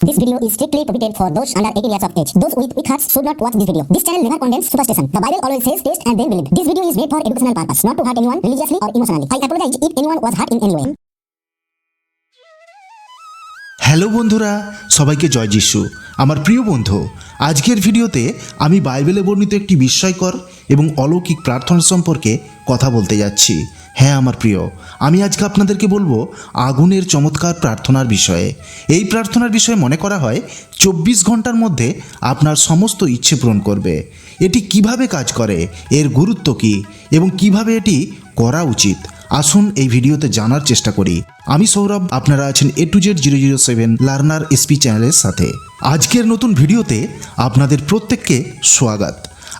This video is strictly prohibited for those under 18 years of age. Those with weak hearts should not watch this video. This channel never condemns superstition. The Bible always says taste and then believe. This video is made for educational purpose, not to hurt anyone religiously or emotionally. I apologize if anyone was hurt in any way. Hello বন্ধুরা সবাইকে জয় যিশু আমার প্রিয় বন্ধু আজকের ভিডিওতে আমি বাইবেলে বর্ণিত একটি বিস্ময়কর এবং অলৌকিক প্রার্থনা সম্পর্কে কথা বলতে যাচ্ছি হ্যাঁ আমার প্রিয়, আমি আজকে আপনাদেরকে বলব আগুনের চমৎকার প্রার্থনার বিষয়ে। এই প্রার্থনার বিষয়ে মনে করা হয়, চব্বিশ ঘণ্টার মধ্যে আপনার সমস্ত ইচ্ছে পূরণ করবে। এটি কীভাবে কাজ করে, এর গুরুত্ব কী, এবং কীভাবে এটি করা উচিত? আসুন এই ভিডিওতে জানার চেষ্টা করি। আমি সৌরভ, আপনারা আছেন A to Z zero zero seven learner SP চ্যানেলের সাথে। আজকের নতুন ভিডিওতে আপনাদের প্রত্যেককে স্বাগত।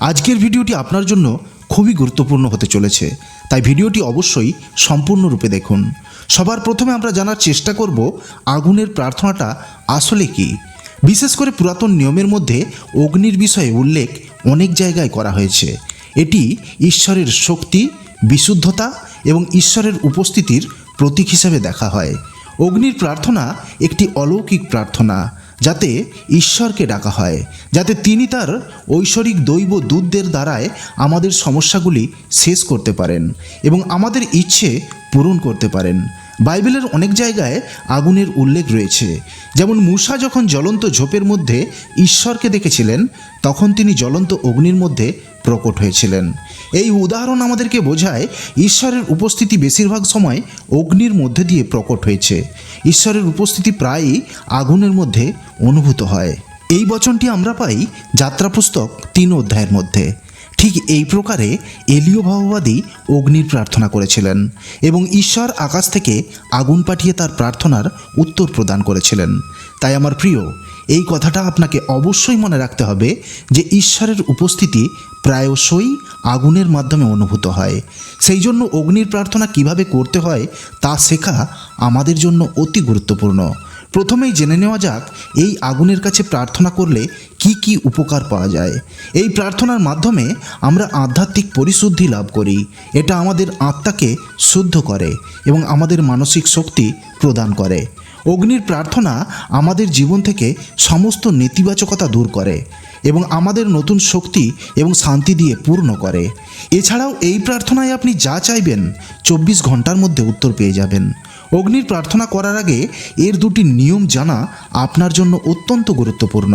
আজকের ভিডিওটি আপনার জন্য খুবই গুরুত্বপূর্ণ হতে চলেছে। তাই ভিডিওটি অবশ্যই সম্পূর্ণরূপে দেখুন। সবার প্রথমে আমরা জানার চেষ্টা করব আগুনের প্রার্থনাটা আসলে কি। বিশেষ করে পুরাতন নিয়মের মধ্যে অগ্নির বিষয়ে উল্লেখ অনেক জায়গায় করা হয়েছে। এটি ঈশ্বরের শক্তি, বিশুদ্ধতা এবং ঈশ্বরের উপস্থিতির প্রতীক হিসেবে দেখা হয়। অগ্নির প্রার্থনা একটি অলৌকিক প্রার্থনা। যাতে ঈশ্বরকে ডাকা হয়, যাতে তিনি তার ঐশ্বরিক দৈব দূতদের দ্বারায় আমাদের সমস্যাগুলি শেষ করতে পারেন এবং আমাদের ইচ্ছে পূরণ করতে পারেন। বাইবেলের অনেক জায়গায় আগুনের উল্লেখ রয়েছে। যেমন মূষা যখন জ্বলন্ত ঝোপের মধ্যে ঈশ্বরকে দেখেছিলেন, তখন তিনি জ্বলন্ত অগ্নির মধ্যে প্রকট হয়েছিলেন। এই উদাহরণ আমাদেরকে বোঝায় ঈশ্বরের উপস্থিতি বেশিরভাগ সময় অগ্নির মধ্যে দিয়ে প্রকট হয়েছে। ঈশ্বরের উপস্থিতি প্রায়ই আগুনের মধ্যে অনুভূত হয়। এই বচনটি আমরা পাই যাত্রা পুস্তক তিন অধ্যায়ের মধ্যে। ঠিক এই প্রকারে এলীয় ভাববাদী অগ্নির প্রার্থনা করেছিলেন এবং ঈশ্বর আকাশ থেকে আগুন পাঠিয়ে তার প্রার্থনার উত্তর প্রদান করেছিলেন। তাই আমার প্রিয়, এই কথাটা আপনাকে অবশ্যই মনে রাখতে হবে যে ঈশ্বরের উপস্থিতি প্রায়শই আগুনের মাধ্যমে অনুভূত হয়। সেই জন্য অগ্নির প্রার্থনা কীভাবে করতে হয় তা শেখা আমাদের জন্য অতি গুরুত্বপূর্ণ। প্রথমেই জেনে নেওয়া যাক, এই আগুনের কাছে প্রার্থনা করলে কি কি উপকার পাওয়া যায়? এই প্রার্থনার মাধ্যমে আমরা আধ্যাত্মিক পরিশুদ্ধি লাভ করি। এটা আমাদের আত্মাকে শুদ্ধ করে এবং আমাদের মানসিক শক্তি প্রদান করে। অগ্নির প্রার্থনা আমাদের জীবন থেকে সমস্ত নেতিবাচকতা দূর করে এবং আমাদের নতুন শক্তি এবং শান্তি দিয়ে পূর্ণ করে। এছাড়াও এই প্রার্থনায় আপনি যা চাইবেন, চব্বিশ ঘণ্টার মধ্যে উত্তর পেয়ে যাবেন। অগ্নির প্রার্থনা করার আগে এর দুটি নিয়ম জানা আপনার জন্য অত্যন্ত গুরুত্বপূর্ণ।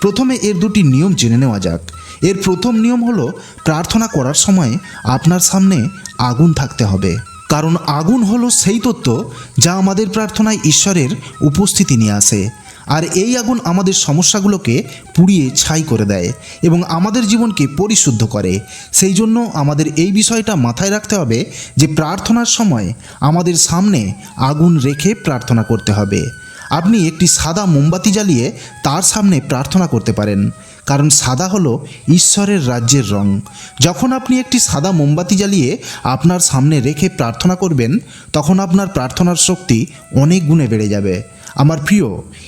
প্রথমে এর দুটি নিয়ম জেনে নেওয়া যাক। এর প্রথম নিয়ম হলো, প্রার্থনা করার সময় আপনার সামনে আগুন থাকতে হবে। কারণ আগুন হলো সেই তত্ত্ব যা আমাদের প্রার্থনায় ঈশ্বরের উপস্থিতি নিয়ে আসে। আর এই আগুন আমাদের সমস্যাগুলোকে পুড়িয়ে ছাই করে দেয় এবং আমাদের জীবনকে পরিশুদ্ধ করে। সেই জন্য আমাদের এই বিষয়টা মাথায় রাখতে হবে যে প্রার্থনার সময় আমাদের সামনে আগুন রেখে প্রার্থনা করতে হবে। আপনি একটি সাদা মোমবাতি জ্বালিয়ে তার সামনে প্রার্থনা করতে পারেন। কারণ সাদা হলো ঈশ্বরের রাজ্যের রং। যখন আপনি একটি সাদা মোমবাতি জ্বালিয়ে আপনার সামনে রেখে প্রার্থনা করবেন, তখন আপনার প্রার্থনার শক্তি অনেক গুণে বেড়ে যাবে। আমার প্রিয়,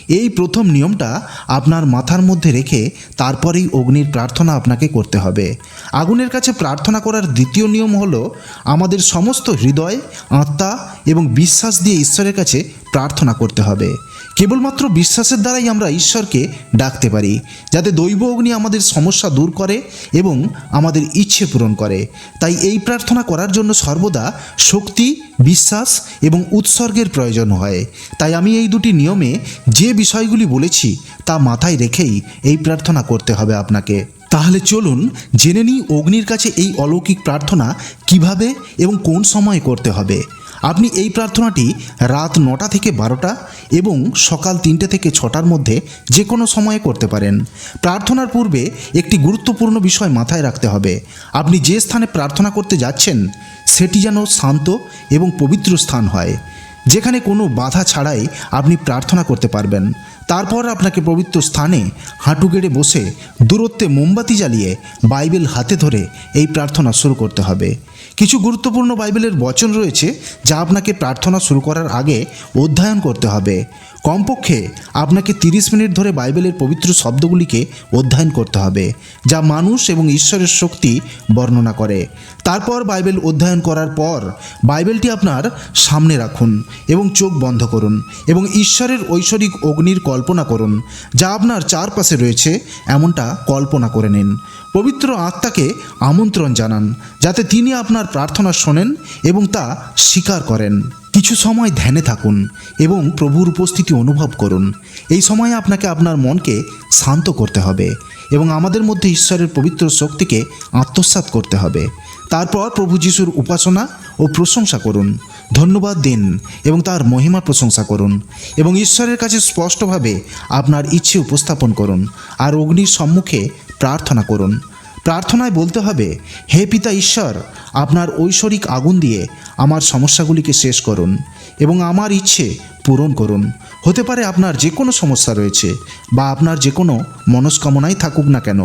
এই প্রথম নিয়মটা আপনার মাথার মধ্যে রেখে তারপরেই অগ্নির প্রার্থনা আপনাকে করতে হবে। আগুনের কাছে প্রার্থনা করার দ্বিতীয় নিয়ম হলো আমাদের সমস্ত হৃদয়, আত্মা এবং বিশ্বাস দিয়ে ঈশ্বরের কাছে প্রার্থনা করতে হবে। কেবলমাত্র বিশ্বাসের দ্বারাই আমরা ঈশ্বরকে ডাকতে পারি, যাতে দৈব অগ্নি আমাদের সমস্যা দূর করে এবং আমাদের ইচ্ছে পূরণ করে। তাই এই প্রার্থনা করার জন্য সর্বদা শক্তি, বিশ্বাস এবং উৎসর্গের প্রয়োজন হয়। তাই আমি এই দুটি নিয়মে যে বিষয়গুলি বলেছি, তা মাথায় রেখেই এই প্রার্থনা করতে হবে আপনাকে। তাহলে চলুন জেনে নিই অগ্নির কাছে এই অলৌকিক প্রার্থনা কীভাবে এবং কোন সময়ে করতে হবে। আপনি এই প্রার্থনাটি রাত নটা থেকে বারোটা এবং সকাল তিনটে থেকে ছটার মধ্যে যে কোনো সময়ে করতে পারেন। প্রার্থনার পূর্বে একটি গুরুত্বপূর্ণ বিষয় মাথায় রাখতে হবে। আপনি যে স্থানে প্রার্থনা করতে যাচ্ছেন, সেটি যেন শান্ত এবং পবিত্র স্থান হয়। যেখানে কোনো বাধা ছাড়াই আপনি প্রার্থনা করতে পারবেন। তারপর আপনাকে পবিত্র স্থানে হাঁটু গেড়ে বসে দূরত্বে মোমবাতি জ্বালিয়ে বাইবেল হাতে ধরে এই প্রার্থনা শুরু করতে হবে। কিছু গুরুত্বপূর্ণ বাইবেলের বচন রয়েছে যা আপনাকে প্রার্থনা শুরু করার আগে অধ্যয়ন করতে হবে। কমপক্ষে আপনাকে তিরিশ মিনিট ধরে বাইবেলের পবিত্র শব্দগুলিকে অধ্যয়ন করতে হবে, যা মানুষ এবং ঈশ্বরের শক্তি বর্ণনা করে। তারপর বাইবেল অধ্যয়ন করার পর বাইবেলটি আপনার সামনে রাখুন এবং চোখ বন্ধ করুন এবং ঈশ্বরের ঐশ্বরিক অগ্নির কল্পনা করুন, যা আপনার চারপাশে রয়েছে, এমনটা কল্পনা করে নিন। পবিত্র আত্মাকে আমন্ত্রণ জানান, যাতে তিনি আপনার প্রার্থনা শোনেন এবং তা স্বীকার করেন। কিছু সময় ধ্যানে থাকুন এবং প্রভুর উপস্থিতি অনুভব করুন। এই সময়ে আপনাকে আপনার মনকে শান্ত করতে হবে এবং আমাদের মধ্যে ঈশ্বরের পবিত্র শক্তিকে আত্মসাৎ করতে হবে। তারপর প্রভু যিশুর উপাসনা ও প্রশংসা করুন, ধন্যবাদ দিন এবং তার মহিমা প্রশংসা করুন এবং ঈশ্বরের কাছে স্পষ্টভাবে আপনার ইচ্ছে উপস্থাপন করুন। আর অগ্নির সম্মুখে প্রার্থনা করুন। প্রার্থনায় বলতে হবে, হে পিতা ঈশ্বর, আপনার ঐশ্বরিক আগুন দিয়ে আমার সমস্যাগুলিকে শেষ করুন এবং আমার ইচ্ছে পূরণ করুন। হতে পারে আপনার যে কোনো সমস্যা রয়েছে বা আপনার যে কোনো মনস্কামনাই থাকুক না কেন,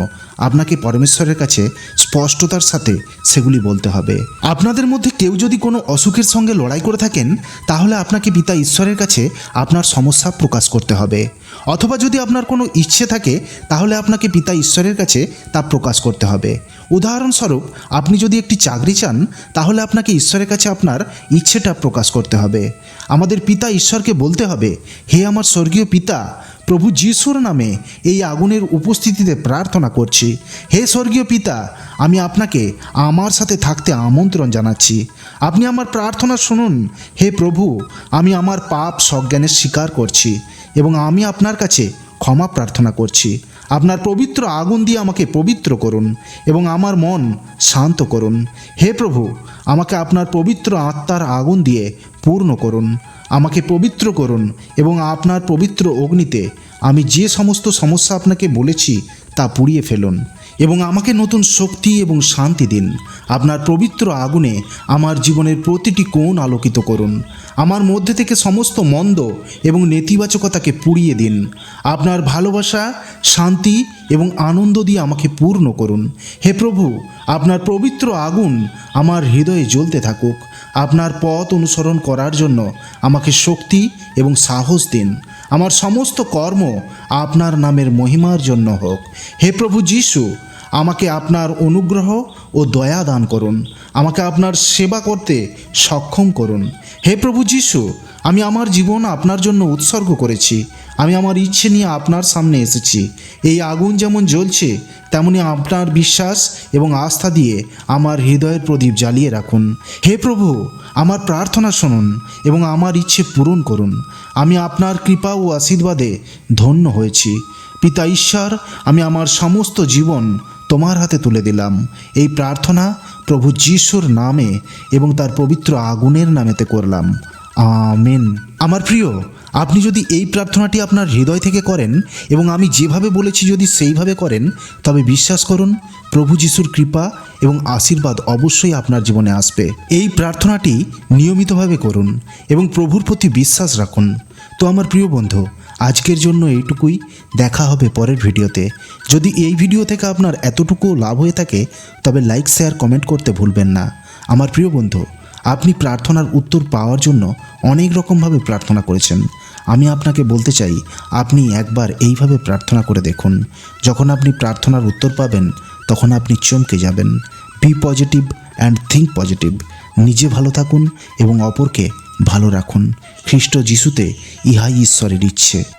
আপনাকে পরমেশ্বরের কাছে স্পষ্টতার সাথে সেগুলি বলতে হবে। আপনাদের মধ্যে কেউ যদি কোনো অসুখের সঙ্গে লড়াই করে থাকেন, তাহলে আপনাকে পিতা ঈশ্বরের কাছে আপনার সমস্যা প্রকাশ করতে হবে। অথবা যদি আপনার কোনো ইচ্ছে থাকে, তাহলে আপনাকে পিতা ঈশ্বরের কাছে তা প্রকাশ করতে হবে। উদাহরণস্বরূপ, আপনি যদি একটি চাকরি চান, তাহলে আপনাকে ঈশ্বরের কাছে আপনার ইচ্ছেটা প্রকাশ করতে হবে। আমাদের পিতা ঈশ্বরকে বলতে হবে, হে আমার স্বর্গীয় পিতা, প্রভু যিশুর নামে এই আগুনের উপস্থিতিতে প্রার্থনা করছি। হে স্বর্গীয় পিতা, আমি আপনাকে আমার সাথে থাকতে আমন্ত্রণ জানাচ্ছি। আপনি আমার প্রার্থনা শুনুন, হে প্রভু, আমি আমার পাপ সজ্ঞানের স্বীকার করছি এবং আমি আপনার কাছে ক্ষমা প্রার্থনা করছি। আপনার পবিত্র আগুন দিয়ে আমাকে পবিত্র করুন এবং আমার মন শান্ত করুন। হে প্রভু, আমাকে আপনার পবিত্র আত্মার আগুন দিয়ে পূর্ণ করুন, আমাকে পবিত্র করুন এবং আপনার পবিত্র অগ্নিতে আমি যে সমস্ত সমস্যা আপনাকে বলেছি তা পুড়িয়ে ফেলুন। এবং আমাকে নতুন শক্তি এবং শান্তি দিন। আপনার পবিত্র আগুনে আমার জীবনের প্রতিটি কোণ আলোকিত করুন। আমার মধ্যে থেকে সমস্ত মন্দ এবং নেতিবাচকতাকে পুড়িয়ে দিন। আপনার ভালোবাসা, শান্তি এবং আনন্দ দিয়ে আমাকে পূর্ণ করুন। হে প্রভু, আপনার পবিত্র আগুন আমার হৃদয়ে জ্বলতে থাকুক। আপনার পথ অনুসরণ করার জন্য আমাকে শক্তি এবং সাহস দিন। আমার সমস্ত কর্ম আপনার নামের মহিমার জন্য হোক। হে প্রভু যিশু আমাকে আপনার অনুগ্রহ ও দয়া দান করুন। আমাকে আপনার সেবা করতে সক্ষম করুন। হে প্রভু যিশু, আমি আমার জীবন আপনার জন্য উৎসর্গ করেছি। আমি আমার ইচ্ছে নিয়ে আপনার সামনে এসেছি। এই আগুন যেমন জ্বলছে, তেমনি আপনার বিশ্বাস এবং আস্থা দিয়ে আমার হৃদয়ের প্রদীপ জ্বালিয়ে রাখুন। হে প্রভু, আমার প্রার্থনা শুনুন এবং আমার ইচ্ছে পূরণ করুন। আমি আপনার কৃপা ও আশীর্বাদে ধন্য হয়েছি। পিতা ঈশ্বর, আমি আমার সমস্ত জীবন তোমার হাতে তুলে দিলাম। এই প্রার্থনা প্রভু যিশুর নামে এবং তার পবিত্র আগুনের নামেতে করলাম। আমেন। আমার প্রিয়, আপনি যদি এই প্রার্থনাটি আপনার হৃদয় থেকে করেন এবং আমি যেভাবে বলেছি যদি সেইভাবে করেন, তবে বিশ্বাস করুন, প্রভু যিশুর কৃপা এবং আশীর্বাদ অবশ্যই আপনার জীবনে আসবে। এই প্রার্থনাটি নিয়মিতভাবে করুন এবং প্রভুর প্রতি বিশ্বাস রাখুন। তো আমার প্রিয় বন্ধু আজকের জন্য এইটুকুই। দেখা হবে পরের ভিডিওতে। যদি এই ভিডিও থেকে আপনার এতটুকু লাভ হয়ে থাকে, তবে লাইক, শেয়ার, কমেন্ট করতে ভুলবেন না। আমার প্রিয় বন্ধু, আপনি প্রার্থনার উত্তর পাওয়ার জন্য অনেক রকমভাবে প্রার্থনা করেছেন। আমি আপনাকে বলতে চাই, আপনি একবার এইভাবে প্রার্থনা করে দেখুন। যখন আপনি প্রার্থনার উত্তর পাবেন, তখন আপনি চমকে যাবেন। Be positive and think positive নিজে ভালো থাকুন এবং অপরকে ভালো রাখুন খ্রিস্ট যিশুতে ইহাই ঈশ্বরের ইচ্ছে।